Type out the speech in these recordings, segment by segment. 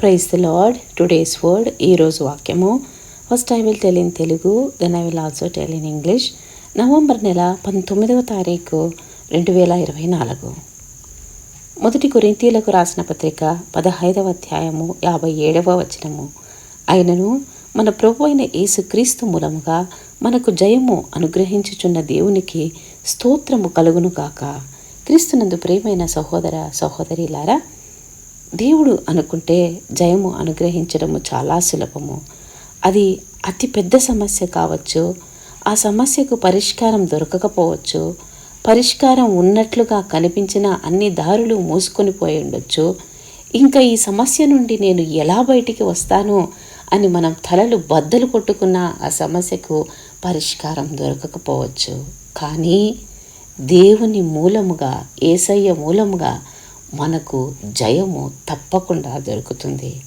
Praise the Lord today's word ఈరోజు వాక్యము. First I will tell in Telugu then I will also tell in English November నెల పంతొమ్మిదవ తారీఖు రెండు వేల ఇరవై నాలుగు. మొదటి కొరింతీలకు రాసిన పత్రిక పదహైదవ అధ్యాయము యాభై ఏడవ వచనము. అయినను మన ప్రభు అయిన యేసుక్రీస్తు మూలముగా మనకు జయము అనుగ్రహించుచున్న దేవునికి స్తోత్రము కలుగును కాక క్రీస్తునందు ప్రేమైన సహోదర సహోదరిలారా దేవుడు అనుకుంటే జయము అనుగ్రహించడము చాలా సులభము. అది అతి పెద్ద సమస్య కావచ్చు ఆ సమస్యకు పరిష్కారం దొరకకపోవచ్చు పరిష్కారం ఉన్నట్లుగా కనిపించిన అన్ని దారులు మూసుకొని పోయి ఉండొచ్చు. ఇంకా ఈ సమస్య నుండి నేను ఎలా బయటికి వస్తాను అని మనం తలలు బద్దలు కొట్టుకున్న ఆ సమస్యకు పరిష్కారం దొరకకపోవచ్చు. కానీ దేవుని మూలముగా ఏసయ్య మూలముగా మనకు జయము తప్పకుండా దొరుకుతుంది.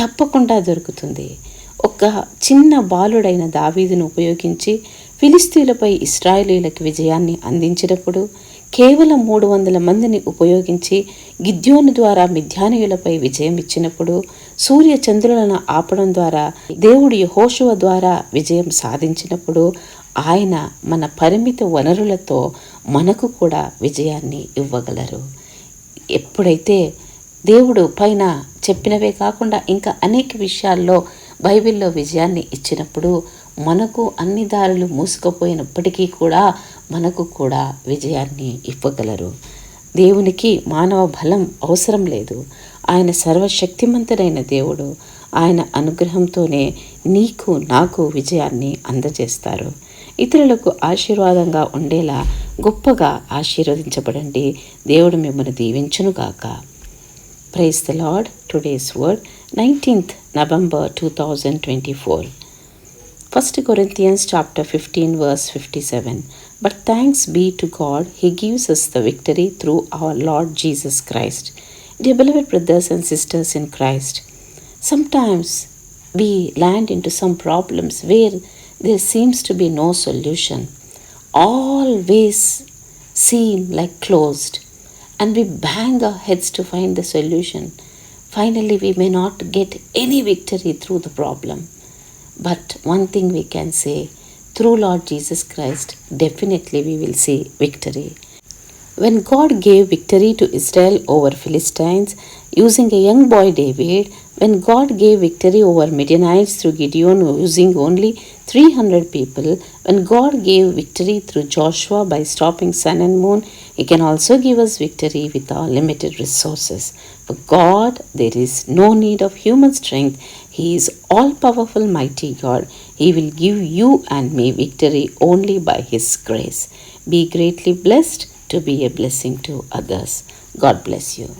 తప్పకుండా దొరుకుతుంది. ఒక చిన్న బాలుడైన దావీదును ఉపయోగించి ఫిలిస్తీన్లపై ఇస్రాయేలీలకు విజయాన్ని అందించినప్పుడు కేవలం మూడు వందల మందిని ఉపయోగించి గిద్యోను ద్వారా మిథ్యానయులపై విజయం ఇచ్చినప్పుడు సూర్య చంద్రులను ఆపడం ద్వారా దేవుడి హోషువ ద్వారా విజయం సాధించినప్పుడు ఆయన మన పరిమిత వనరులతో మనకు కూడా విజయాన్ని ఇవ్వగలరు. ఎప్పుడైతే దేవుడు పైన చెప్పినవే కాకుండా ఇంకా అనేక విషయాల్లో బైబిల్లో విజయాన్ని ఇచ్చినప్పుడు మనకు అన్ని దారులు మూసుకుపోయినప్పటికీ కూడా మనకు కూడా విజయాన్ని ఇవ్వగలరు. దేవునికి మానవ బలం అవసరం లేదు. ఆయన సర్వశక్తిమంతుడైన దేవుడు ఆయన అనుగ్రహంతోనే నీకు నాకు విజయాన్ని అందజేస్తారు. ఇతరులకు ఆశీర్వాదంగా ఉండేలా గొప్పగా ఆశీర్వదించబడండి. దేవుడు మిమ్మల్ని దీవించునుగాక praise the Lord today's word nineteenth November two thousand twenty four first Corinthians chapter fifteen verse fifty seven but thanks be to God he gives us the victory through our lord Jesus Christ Dear brothers brothers sisters sisters Christ Christ, sometimes land land into some problems where there seems to be no solution. All ways seem like closed, and we bang our heads to find the solution. Finally, we may not get any victory through the problem. But one thing we can say through Lord Jesus Christ, definitely we will see victory. When God gave victory to Israel over Philistines using a young boy David, when God gave victory over Midianites through Gideon using only 300 people, when God gave victory through Joshua by stopping sun and moon, He can also give us victory with our limited resources. For God, there is no need of human strength. He is all powerful, mighty God. He will give you and me victory only by His grace. Be greatly blessed to be a blessing to others. God bless you.